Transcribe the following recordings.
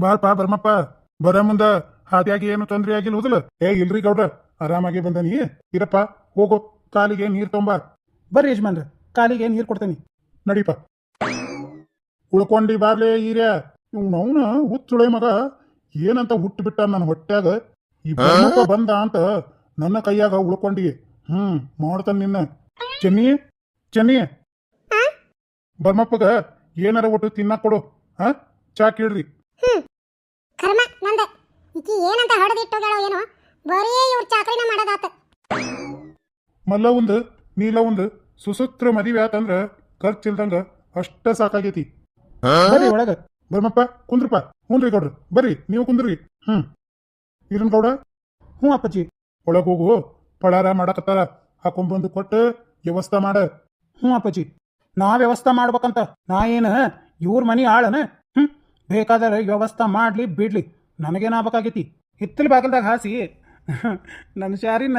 ಬಾರಪ್ಪ ಬರಮಪ್ಪ ಬರ ಮುಂದ ಹಾದಿಯಾಗಿ ಏನು ತೊಂದ್ರೆ ಆಗಿಲ್ಲ ಹೋದಲ್ಲ ಏ ಇಲ್ರಿ ಗೌಡ್ರ ಆರಾಮಾಗಿ ಬಂದನಿ. ಇರಪ್ಪ ಹೋಗು. ಕಾಲಿಗೆ ನೀರ್ ತೊಂಬ. ಬರ್ರಿ ಯಜಮಾನ್ರ ಕಾಲಿಗೆ ನೀರು ಕೊಡ್ತೇನಿ. ನಡೀಪ. ಉಳ್ಕೊಂಡಿ ಬಾರ್ಲೆ ಈರ್ಯ. ಇವ್ನವ್ನ ಹುಚ್ಚುಳೆ ಮಗ. ಏನಂತ ಹುಟ್ಟು ಬಿಟ್ಟ ನನ್ನ ಹೊಟ್ಯಾಗ? ಈ ಬರ್ಮಪ್ಪ ಬಂದ ಅಂತ ನನ್ನ ಕೈಯಾಗ ಉಳ್ಕೊಂಡಿ. ಹ್ಮ್ ಮಾಡ್ತಾನ ನಿನ್ನ. ಚೆನ್ನಿ ಚೆನ್ನಿ. ಬರ್ಮಪ್ಪಗ ಏನಾರ ಒಟ್ಟು ತಿನ್ನಕ್ ಕೊಡು. ಹಾ ಚಾ ಕೇಳ್ರಿ. ಈಕಿ ಏನಂತ ಹೊಡೆದಿಟ್ಟೋಗ್ಯಾಳೋ ಏನೋ ಬರೀ ಇವ್ರ ಚಾಕರಿನ ಮಾಡೋದಾತ. ಮಲ್ಲ ಒಂದು ನೀಲ ಒಂದು ಸುಸೂತ್ರ ಮದುವೆ ಆತಂದ್ರ ಖರ್ಚಿಲ್ದಂಗ ಅಷ್ಟ ಸಾಕಾಗೈತಿ. ಬರ್ರಿ ಒಳಗ. ಬರ್ಮಪ್ಪ ಕುಂದ್ರಪ್ಪ ಹ್ಞೂನ್ರಿ ಗೌಡ್ರು. ಬರ್ರಿ ನೀವು ಕುಂದ್ರಿ. ಹ್ಮ್. ಇರನ್ ಗೌಡ? ಹ್ಞೂ ಅಪ್ಪಾಜಿ. ಒಳಗೆ ಹೋಗು ಪಳಾರ ಮಾಡಕತ್ತಾರ. ಹಾಕೊಂಡ್ಬಂದು ಕೊಟ್ಟು ವ್ಯವಸ್ಥೆ ಮಾಡ. ಹ್ಞೂ ಅಪ್ಪಾಜಿ. ನಾ ವ್ಯವಸ್ಥೆ ಮಾಡ್ಬೇಕಂತ ನಾ ಏನು ಇವ್ರ ಮನಿ ಆಳನ? ಹ್ಮ್. ಬೇಕಾದರೆ ವ್ಯವಸ್ಥೆ ಮಾಡ್ಲಿ ಬಿಡ್ಲಿ. ನನಗೇನಾಗಬೇಕಾಗೈತಿ ಹಿತ್ತಲ ಬಾಗಿಲ್ದಾಗ ಹಾಸಿ ನನ್ನ ಶಾರಿನ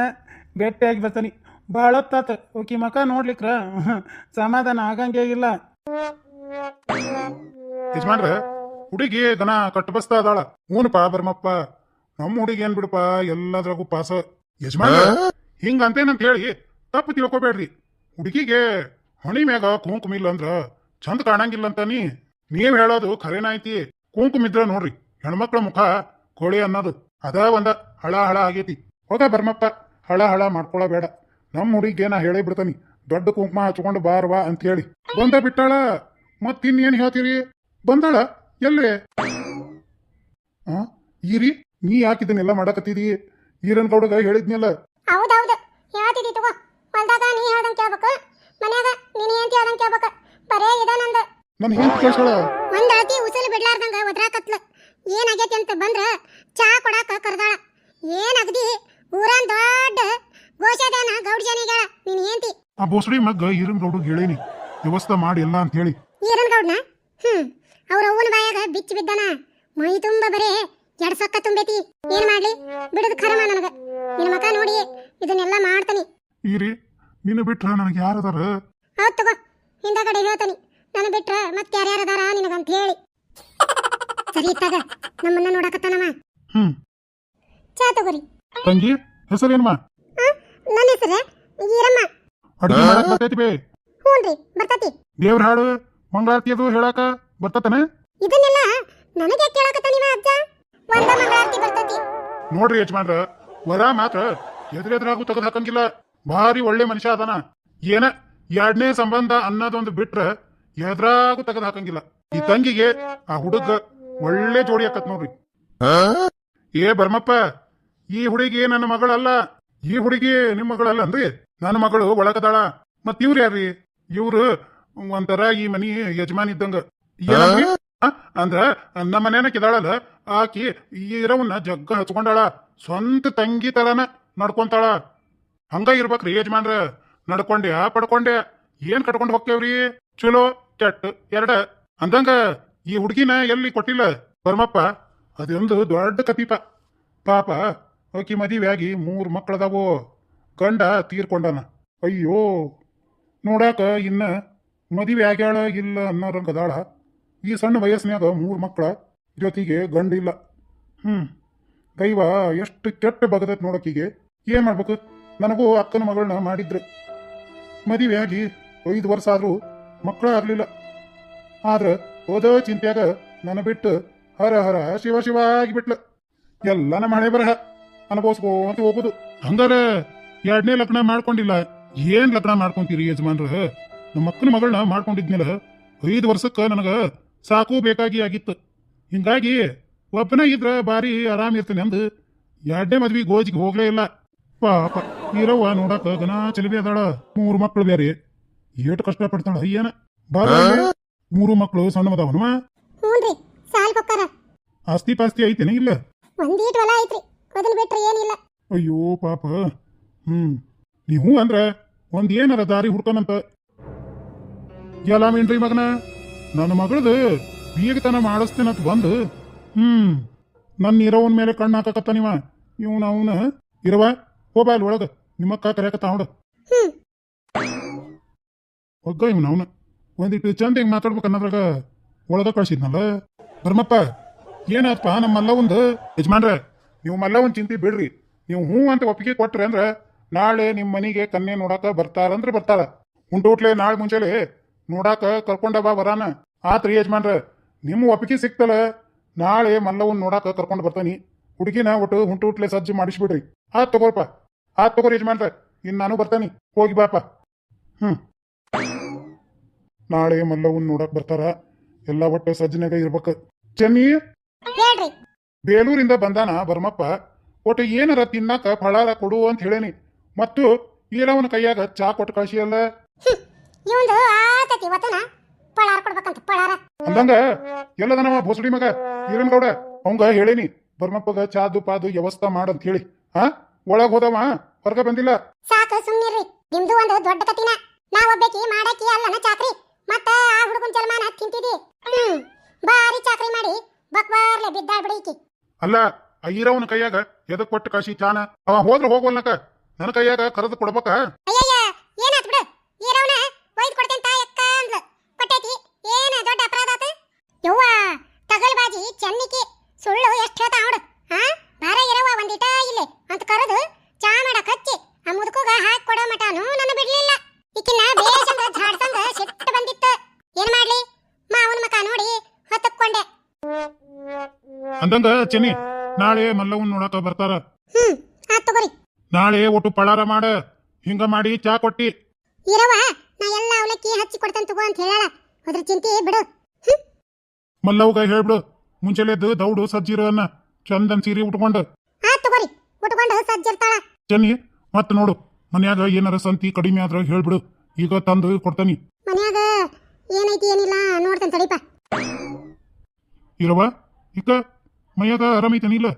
ಭೇಟಿಯಾಗಿ ಬರ್ತಾನೆ. ಭಾಳ ಹೊತ್ತಾತ. ಓಕೆ ಮಕ ನೋಡ್ಲಿಕ್ರ ಸಮಾಧಾನ ಆಗಂಗೆ ಇಲ್ಲ. ಯಜಮಾನ್ರ, ಹುಡುಗಿ ದನ ಕಟ್ಟಬಸ್ತಾ ಅದಾಳ ಹ್ಞೂನಪ್ಪ ಬರ್ಮಪ್ಪ. ನಮ್ಮ ಹುಡುಗಿ ಏನ್ ಬಿಡಪ್ಪ, ಎಲ್ಲದ್ರಾಗೂ ಪಾಸ. ಯಜಮಾನ್ ಹಿಂಗ ಅಂತೇನಂತ ಹೇಳಿ ತಪ್ಪು ತಿಳ್ಕೊಬೇಡ್ರಿ. ಹುಡುಗಿಗೆ ಹೊಣಿ ಮ್ಯಾಗ ಕುಂಕುಮ ಇಲ್ಲ ಅಂದ್ರ ಚಂದ ಕಾಣಂಗಿಲ್ಲ ಅಂತ ನೀವ್ ಹೇಳೋದು ಖರೇನಾಯ್ತಿ ಕುಂಕುಮ ಇದ್ರ ನೋಡ್ರಿ. ಹೆಣ್ಮಕ್ಳ ಮುಖ ಕೋಳಿ ಅನ್ನೋದು. ಅದ ಒಂದ ಹಳ ಹಳ ಆಗೈತಿ. ಹೋಗ ಬರ್ಮಪ್ಪ ಹಳ ಹಳ ಮಾಡ್ಕೊಳಬೇಡ. ನಮ್ಮ ಹುಡುಗಿಗೆ ನಾ ಹೇಳೇ ಬಿಡ್ತಾನಿ ದೊಡ್ಡ ಕುಂಕುಮ ಹಚ್ಕೊಂಡು ಬಾರ್ವಾ ಅಂತ ಹೇಳಿ. ಬಂದ ಬಿಟ್ಟಾಳ? ಮತ್ತಿನ್ನೇನು ಹೇಳ್ತೀರಿ? ಬಂದಾಳ? ಎಲ್ಲಿ? ಆ ಈರಿ ನೀ ಯಾಕಿದನ್ನೆಲ್ಲ ಮಾಡಕತ್ತಿದಿ ಈರನ್ ಗೌಡಗ ಹೇಳಿದ್ನಲ್ಲ. ಹೌದೌದು. ಹೇಳ್ತಿದ್ದಿ ತಗೋ. ಹೊಲ್ದಾಗ ನೀ ಹೇಳ್ದಂಗ್ ಕೇಳ್ಬೇಕು. ಮನ್ಯಾಗ ನೀನ್ ಏನ್ ಹೇಳ್ದಂಗ್ ಕೇಳ್ಬೇಕು. ಬರೇ ಇದ ನಂದ. ನನ್ ಹೆಂಗ್ ಕೇಳ್ಸಳ ಒಂದ್ ಅಳತಿ ಉಸಲು ಬಿಡ್ಲಾರ್ದಂಗ ಒದ್ರಾಕತ್ಲ. ಏನಾಗೈತಿ ಅಂತ ಬಂದ್ರ ಚಾ ಕೊಡಾಕ ಕರ್ದಾಳ. ಏನ್ ಅಗದಿ? ಊರನ್ ದೊಡ್ಡ ಗೋಶಾದಾನ ಗೌಡ ಜನಿಗಳ ನೀನ್ ಏಂತಿ ಆ ಬೋಸಡಿ ಮಗ್ಗ ಈರನ್ ಗೌಡ ಹೇಳೇನಿ. ವ್ಯವಸ್ಥೆ ಮಾಡಿ ಎಲ್ಲ ಅಂತ ಹೇಳಿ. ಈರನ್ ಗೌಡನ? ಹ್ಮ್. ಅವ್ರ ಅವ್ವನ ಬಾಯಾಗ ಬಿಚ್ಚಿ ಬಿದ್ದಾನ. ಮೈ ತುಂಬ ಬರೇ ಎಡ್ಸಕ್ಕ ತುಂಬೈತಿ. ಏನ್ ಮಾಡ್ಲಿ? ಬಿಡದ್ ಖರಮ ನನಗ. ನಿನ್ನ ಮಕ ನೋಡಿ ಇದನ್ನೆಲ್ಲ ಮಾಡ್ತಾನಿ. ಈರಿ ನಿನ್ನ ಬಿಟ್ರ ನನಗೆ ಯಾರದಾರ? ಹೌದ್ ತಗೋ. ಹಿಂದಗಡೆ ಹೇಳ್ತಾನಿ ನನ್ನ ಬಿಟ್ರ ಮತ್ತೆ ಯಾರ್ಯಾರ ನಿನಗೆ ನಿನಗಂತ ಹೇಳಿ. ಸರಿ ಇತ್ತಾಗ ನಮ್ಮನ್ನ ನೋಡಕತ್ತಾನಮ್ಮ ಹ್ಮ್. ಚಾ ತಗೋರಿ. ತಂಗಿ ಹೆಸರೇನಮ್ಮ ನನ್ನ ಹೆಸರು ಈರಮ್ಮ. ಅಡುಗೆ ಮಾಡಕ್ ಬರ್ತೈತಿ ಬೇ. ಹ್ಞೂನ್ರಿ ಬರ್ತತಿ. ದೇವ್ರ ಹಾಡು ಮಂಗಳಾರತಿ ಅದು ಹೇಳಾಕ ಬರ್ತತನ? ಇದನ್ನೆಲ್ಲ ನನಗೆ ಕೇಳಕತ್ತಾನಿವ ಅಜ್ಜ? ಒಂದ ಮಂಗಳಾರತಿ ಬರ್ತತಿ. ನೋಡ್ರಿ ಯಜಮಾನ್ರ ವರ ಮಾತ್ರ ಎದುರೆದುರಾಗೂ ತೆಗೆದು ಹಾಕಂಗಿಲ್ಲ. ಭಾರಿ ಒಳ್ಳೆ ಮನುಷ್ಯ ಅದಾನ. ಏನ ಎರಡನೇ ಸಂಬಂಧ ಅನ್ನೋದೊಂದು ಬಿಟ್ರ ಎದುರಾಗೂ ತೆಗೆದು ಹಾಕಂಗಿಲ್ಲ. ಈ ತಂಗಿಗೆ ಆ ಹುಡುಗ ಒಳ್ಳೆ ಜೋಡಿ ಆಕತ್ ನೋಡ್ರಿ. ಏ ಬರ್ಮಪ್ಪ ಈ ಹುಡುಗಿ ನನ್ನ ಮಗಳಲ್ಲ. ಈ ಹುಡುಗಿ ನಿಮ್ಮ ಮಗಳಲ್ಲ ಅಂದ್ರಿ ನನ್ನ ಮಗಳು ಒಳಗದಾಳ. ಮತ್ ಇವ್ರು ಯಾರ್ರಿ? ಇವ್ರು ಒಂಥರ ಈ ಮನಿ ಯಜಮಾನ್ ಇದ್ದಂಗ? ಅಂದ್ರ ನಮ್ಮ ಮನೇನ ಕಿದಾಳಲ್ಲ. ಆಕಿ ಇರವನ್ನ ಜಗ್ಗ ಹಚ್ಕೊಂಡಾಳ. ಸ್ವಂತ ತಂಗಿ ತರನ ನಡ್ಕೊಂತಾಳ. ಹಂಗ ಇರ್ಬೇಕ್ರಿ ಯಜಮಾನ್ರ. ನಡ್ಕೊಂಡ್ಯಾ ಪಡ್ಕೊಂಡ್ಯಾ? ಏನ್ ಕಟ್ಕೊಂಡ್ ಹೋಗ್ತೇವ್ರಿ? ಚಲೋ ಕೆಟ್ಟ ಎರಡ. ಅಂದಂಗ ಈ ಹುಡುಗಿನ ಎಲ್ಲಿ ಕೊಟ್ಟಿಲ್ಲ? ಪರಮಪ್ಪ, ಅದೊಂದು ದೊಡ್ಡ ಕಪಿಪ. ಪಾಪ, ಆಕಿ ಮದುವೆ ಆಗಿ ಮೂರು ಮಕ್ಕಳದಾವೋ? ಗಂಡ ತೀರ್ಕೊಂಡನ. ಅಯ್ಯೋ, ನೋಡಾಕ ಇನ್ನ ಮದುವೆ ಆಗ್ಯಾಳ ಇಲ್ಲ ಅನ್ನೋರಂಗದಾಳ ಈ ಸಣ್ಣ ವಯಸ್ಸಿನಾಗ ಮೂರು ಮಕ್ಕಳ ಜೊತೆಗೆ ಗಂಡಿಲ್ಲ. ಹ್ಮ್, ದೈವ, ಎಷ್ಟು ಕೆಟ್ಟ ಬಗದತ್ ನೋಡಕ್ಕೀಗೆ ಏನು ಮಾಡ್ಬೇಕು? ನನಗೂ ಅಕ್ಕನ ಮಗಳನ್ನ ಮಾಡಿದ್ರು. ಮದುವೆ ಆಗಿ ಐದು ವರ್ಷ ಆದರೂ ಮಕ್ಕಳ ಆಗಲಿಲ್ಲ. ಆದ್ರ ಹೋದ ಚಿಂತ್ಯಾಗ ನನ್ನ ಬಿಟ್ಟು ಹರ ಹರ ಶಿವ ಶಿವ ಆಗಿಬಿಟ್ಲ ಎಲ್ಲ ನಮ್ಮ ಹಣೆ ಬರಹ ಅನುಭವಿಸ್ಕೊಂತ ಹೋಗುದು. ಹಂಗಾರ ಎರಡನೇ ಲಗ್ನ ಮಾಡ್ಕೊಂಡಿಲ್ಲ. ಏನ್ ಲಗ್ನ ಮಾಡ್ಕೊಂತೀರಿ ಯಜಮಾನ್ರ? ನಮ್ಮ ಮಕ್ಕಳ ಮಗಳನ್ನ ಮಾಡ್ಕೊಂಡಿದ್ನಲ್ಲ. ಐದು ವರ್ಷಕ್ಕ ನನಗ ಸಾಕು ಬೇಕಾಗಿ ಆಗಿತ್ತು. ಹಿಂಗಾಗಿ ಒಬ್ಬನ ಇದ್ರ ಬಾರಿ ಆರಾಮ್ ಇರ್ತೇನೆ ಅಂದು ಎರಡನೇ ಮದ್ವಿ ಗೋಜಿಗೆ ಹೋಗ್ಲೇ ಇಲ್ಲ. ಪಾಪ ಇರವ್ವ ನೋಡಕ್ಕ ಗನ ಚಲಿಬಿ ಅದಾಳ. ಮೂರು ಮಕ್ಕಳು ಬೇರೆ. ಏಟು ಕಷ್ಟ ಪಡ್ತಾಳ ಏನ ಬಾರ ಮೂರು ಮಕ್ಕಳು ಸಣ್ಣವದವನು ಹ್ಞೂನ್ರಿ ಸಾಲ್ ಕೊಕ್ಕಾರ. ಆಸ್ತಿ ಪಾಸ್ತಿ ಐತೇನೆ ಇಲ್ಲ? ಒಂದೀಟ್ ಹೊಲ ಐತ್ರಿ ಅದನ್ನ ಬಿಟ್ರೆ ಏನಿಲ್ಲ. ಅಯ್ಯೋ ಪಾಪ. ಹ್ಮ್. ನೀವು ಅಂದ್ರ ಒಂದ್ ಏನಾರ ದಾರಿ ಹುಡ್ಕನಂತ ಎಲ್ಲ ಮೀನ್ರಿ ಮಗನ? ನನ್ನ ಮಗಳದು ಬೀಗತನ ಮಾಡಿಸ್ತೇನಂತ ಬಂದು. ಹ್ಮ್. ನನ್ನ ಇರೋವನ್ ಮೇಲೆ ಕಣ್ಣು ಹಾಕಕತ್ತಾನಿವ ಇವನ ಅವನ ಇರವ ಹೋಬಾ ಅಲ್ಲಿ ಒಳಗ. ನಿಮ್ಮಕ್ಕ ಕರೆಯಕತ್ತ ನೋಡು. ಹ್ಮ್. ಒಗ್ಗ ಇವನ ಅವನ ಒಂದಿಟ್ಟು ಚಂದ ಹಿಂಗ್ ಮಾತಾಡ್ಬೇಕು ಅನ್ನೋದ್ರಾಗ ಒಳದ ಕಳ್ಸಿದ್ನಲ್ಲ. ಬರ್ಮಪ್ಪ ಏನಪ್ಪ ನಮ್ಮ ಮಲ್ಲವಂದು ಯಜಮಾನ್ರ, ನೀವು ಮಲ್ಲವನ್ ಚಿಂತೆ ಬಿಡ್ರಿ. ನೀವು ಹ್ಞೂ ಅಂತ ಒಪ್ಪಿಗೆ ಕೊಟ್ರಿ ಅಂದ್ರ ನಾಳೆ ನಿಮ್ಮ ಮನೆಗೆ ಕನ್ನೆ ನೋಡಾಕ ಬರ್ತಾರಂದ್ರೆ ಬರ್ತಾರ ಉಂಟೋಟ್ಲೆ ನಾಳೆ ಮುಂಚೆಲೆ ನೋಡಾಕ ಕರ್ಕೊಂಡ ಬಾ ಬರಾನ ಆತ್ರಿ ಯಜಮಾನ್ರ ನಿಮ್ಮ ಒಪ್ಪಿಗೆ ಸಿಕ್ತಲ್ಲ. ನಾಳೆ ಮಲ್ಲವನ್ ನೋಡಾಕ ಕರ್ಕೊಂಡು ಬರ್ತಾನಿ. ಹುಡುಗಿನ ಒಟ್ಟು ಹುಂಟುಟ್ಲೆ ಸಜ್ಜು ಮಾಡಿಸ್ಬಿಡ್ರಿ. ಆತ್ ತಗೋರ್ಪ. ಆತ್ ತಗೋರಿ ಯಜಮಾನ್ರ ಇನ್ನು ನಾನು ಬರ್ತಾನಿ. ಹೋಗಿ ಬಾಪ. ಹ್ಮ್. ನಾಳೆ ಮಲ್ಲವನ್ ನೋಡಕ್ ಬರ್ತಾರ. ಎಲ್ಲ ಒಟ್ಟು ಸಜ್ಜನಾಗ ಇರ್ಬೇಕು. ಚೆನ್ನಿ? ಹೇಳ್ರಿ. ಬೇಲೂರಿಂದ ಬಂದಾನ ಬರ್ಮಪ್ಪ. ಒಟ್ಟು ಏನಾರ ತಿನ್ನಾಕ ಫಳಾರ ಕೊಡು ಅಂತ ಹೇಳೇನಿ. ಮತ್ತು ಏನವನ ಕೈಯಾಗ ಚಾ ಕೊಟ್ಟು ಕಳಿಸಿಯಲ್ಲ ಇವಂದು ಆತತಿ ಇವತ್ತನ ಪಳಾರ ಕೊಡ್ಬೇಕಂತ ಪಳಾರ ಅಂದಂಗ ಎಲ್ಲದನವ ಭೋಸಡಿ ಮಗ ಈರನ್ ಗೌಡ ಅವಂಗ ಹೇಳೇನಿ ಬರ್ಮಪ್ಪಗ ಚಾದು ಪಾದು ವ್ಯವಸ್ಥೆ ಮಾಡಂತ ಹೇಳಿ. ಹಾ ಒಳಗ್ ಹೋದವ ಹೊರಗ ಬಂದಿಲ್ಲ? ಸಾಕು ಸುಮ್ಮನಿರ್ರಿ ನಿಮ್ದು ಒಂದು ದೊಡ್ಡ ಕತಿನ ನಾ ಒಬ್ಬೇಕಿ ಮಾಡಾಕಿ ಅಲ್ಲನ ಚಾಕ್ರಿ. ಮತ್ತ ಆ ಹುಡುಗನ ಜಲಮಾನ ತಿಂತಿದಿ? ಬಾರಿ ಚಾಕ್ರಿ ಮಾಡಿ ಬಕ್ವಾರ್ಲೆ ಬಿದ್ದಾಳ್ ಬಿಡೀಕಿ ಅಲ್ಲ ಆ ಈರವನ ಕೈಯಾಗ ಎದಕ್ ಕೊಟ್ಟು ಕಾಶಿ ಚಾನ ಅವ ಹೋದ್ರ ಹೋಗೋಲ್ನಕ ನನ್ನ ಕೈಯಾಗ ಕರೆದು ಕೊಡ್ಬೇಕ? ಅಯ್ಯಯ್ಯ ಏನಾತ್ ಬಿಡು? ಈರವನ ಒಯ್ದು ಕೊಡ್ತೇನೆ ತಾ ಎಕ್ಕ ಅಂದ್ಲ. ಕೊಟ್ಟೈತಿ ಏನ ದೊಡ್ಡ ಅಪರಾಧ ಆತ? ಯವ್ವ ತಗಲ್ ಬಾಜಿ ಚೆನ್ನಿಕಿ ಸುಳ್ಳು ಎಷ್ಟು ಹೇಳ್ತಾ ನೋಡು. ಅಂದಂಗ ಚೆನ್ನಿ. ನಾಳೆ ಮಲ್ಲವನ್ ನೋಡಾಕ ಬರ್ತಾರ. ಹ್ಮ್ ಆತ್ ತಗೋರಿ. ನಾಳೆ ಒಟ್ಟು ಪಳಾರ ಮಾಡ. ಹಿಂಗ ಮಾಡಿ ಚಾ ಕೊಟ್ಟಿ. ಇರವ ನಾ ಎಲ್ಲ ಅವಲಕ್ಕಿ ಹಚ್ಚಿ ಕೊಡ್ತಾನ ತಗೋ ಅಂತ ಹೇಳಾಳ. ಅದ್ರ ಚಿಂತೆ ಬಿಡು. ಹ್ಮ್. ಮಲ್ಲವ್ಗ ಹೇಳ್ಬಿಡು. ಮುಂಚೆಲೆದ್ದು ದೌಡು ಸಜ್ಜಿರೋನ್ನ ಚಂದನ್ ಸೀರೆ ಉಟ್ಕೊಂಡು. ಆತ್ ತಗೋರಿ ಉಟ್ಕೊಂಡು ಸಜ್ಜಿರ್ತಾಳ. ಚೆನ್ನಿ ಮತ್ ನೋಡು. ಮನ್ಯಾಗ ಏನಾರ ಸಂತಿ ಕಡಿಮೆ ಆದ್ರ ಹೇಳ್ಬಿಡು. ಈಗ ತಂದು ಕೊಡ್ತಾನಿ. ಮನ್ಯಾಗ ಏನೈತಿ ಏನಿಲ್ಲ ನೋಡ್ತೇನೆ ತಡಿಪ. ಇರವ ಇಕ ಮೈಯಾಗ ಆರಾಮೈತೆ ಇಲ್ಲ?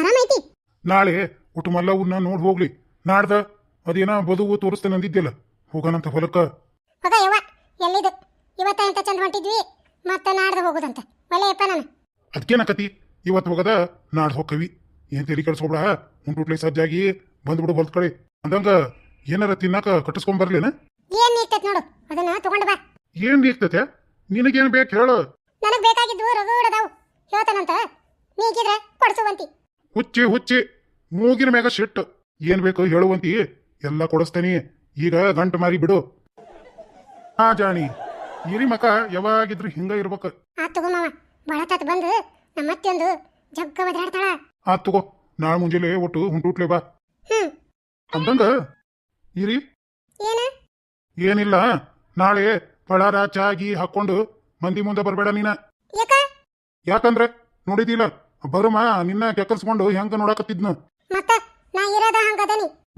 ಆರಾಮೈತಿ. ನಾಳೆ ಒಟ್ಟು ಮಲ್ಲವನ್ನ ನೋಡಿ ಹೋಗ್ಲಿ. ನಾಡ್ದ ಅದೇನ ಬದುವು ತೋರಿಸ್ತೇನೆ ಅಂದಿದ್ದಿಲ್ಲ ಹೋಗೋಣಂತ ಹೊಲಕ್ಕ? ಹೋಗ ಯವ್ವ ಎಲ್ಲಿದು? ಇವತ್ತ ಅಂತ ಚಂದ ಹೊಂಟಿದ್ವಿ? ಮತ್ತೆ ನಾಡ್ದ ಹೋಗುದಂತ. ಒಳ್ಳೆಯಪ್ಪ ನಾನು. ಅದಕ್ಕೇನಕತಿ ಇವತ್ತು ಹೋಗದ ನಾಡ್ ಹೋಗ್ಕವಿ. ಏನ್ ತಲೆ ಕೆಡ್ಸ್ಕೊಬ್ಡ. ಉಂಟುಟ್ಲೆ ಸಜ್ಜಾಗಿ ಬಂದ್ಬಿಡು ಹೊಲ್ದ ಕಡೆ. ಅಂದಂಗ ಏನಾರ ತಿನ್ನಾಕ ಕಟ್ಟಿಸ್ಕೊಂಬರ್ಲೇನ ಏನ್ ನೀಗ್ತೈತ್ ನೋಡು. ಅದನ್ನ ತಗೊಂಡ್ ಬಾ. ಏನ್ ನೀಗ್ತತೆ? ನಿನಗೇನ್ ಬೇಕು ಹೇಳು. ನನಗ್ ಬೇಕಾಗಿದ್ದು ರಗೂಡದಾವು ಹೇಳ್ತಾನಂತ? ನೀಗಿದ್ರೆ ಕೊಡ್ಸುವಂತಿ ಹುಚ್ಚಿ ಹುಚ್ಚಿ ಮೂಗಿನ ಮ್ಯಾಗ ಶಿಟ್ಟು ಏನ್ ಬೇಕು ಹೇಳುವಂತಿ ಎಲ್ಲ ಕೊಡಿಸ್ತೇನಿ. ಈಗ ಗಂಟು ಮಾರಿ ಬಿಡು. ಹಾ ಜಾಣಿ ಇರಿ ಮಕ ಯಾವಾಗಿದ್ರು ಹಿಂಗ ಇರ್ಬೇಕು. ಆ ತಗೋ ಮಾವ ಬಳತಾತ್ ಬಂದು ನಮ್ಮ ಮತ್ತೊಂದು ಜಗ್ಗ ಒದಾಡ್ತಾಳ ಆ ತಗೋ ನಾಳೆ ಮುಂಜಾನೆ ಒಟ್ಟು ಹುಂಟುಟ್ಲೆ ಬಾ. ಹ್ಮ್. ಅಂದಂಗ ಇರಿ. ಏನ? ಏನಿಲ್ಲ ನಾಳೆ ಪಳಾರ ಚಾಗಿ ಹಾಕೊಂಡು ಮಂದಿ ಮುಂದೆ ಬರಬೇಡ ನೀನ. ಯಾಕ? ಯಾಕಂದ್ರೆ ನೋಡಿದಿಲ್ಲ ಬರುಮ ನಿನ್ನ ಕೆಕ್ಕರ್ಸ್ಕೊಂಡು ಹೆಂಗ ನೋಡಾಕತ್ತಿದ್ನ? ಮತ್ತ ನಾ ಇರೋದ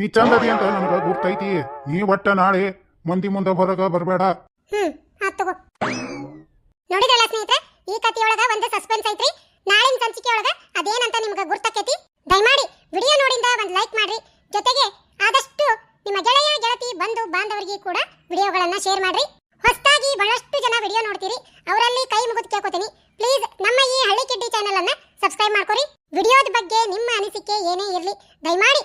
ನೀ ಚಂದದಿ ಅಂತ ನನಗ ಗುರ್ತೈತಿ. ನೀ ಒಟ್ಟ ನಾಳೆ ಮಂದಿ ಮುಂದ ಹೊರಗ ಬರಬೇಡ. ಹ್ಮ್ ಆತ್ ತಗೋ. ನೋಡಿದಲ್ಲ ಸ್ನೇಹಿತರೆ ಈ ಕಥೆಯೊಳಗ ಒಂದು ಸಸ್ಪೆನ್ಸ್ ಐತ್ರಿ. ನಾಳಿನ ಸಂಚಿಕೆಯೊಳಗ ಅದೇನಂತ ನಿಮ್ಗೆ ಗುರ್ತಾಕೈತಿ ಏನೇ ಇರಲಿ ದಯಮಾಡಿ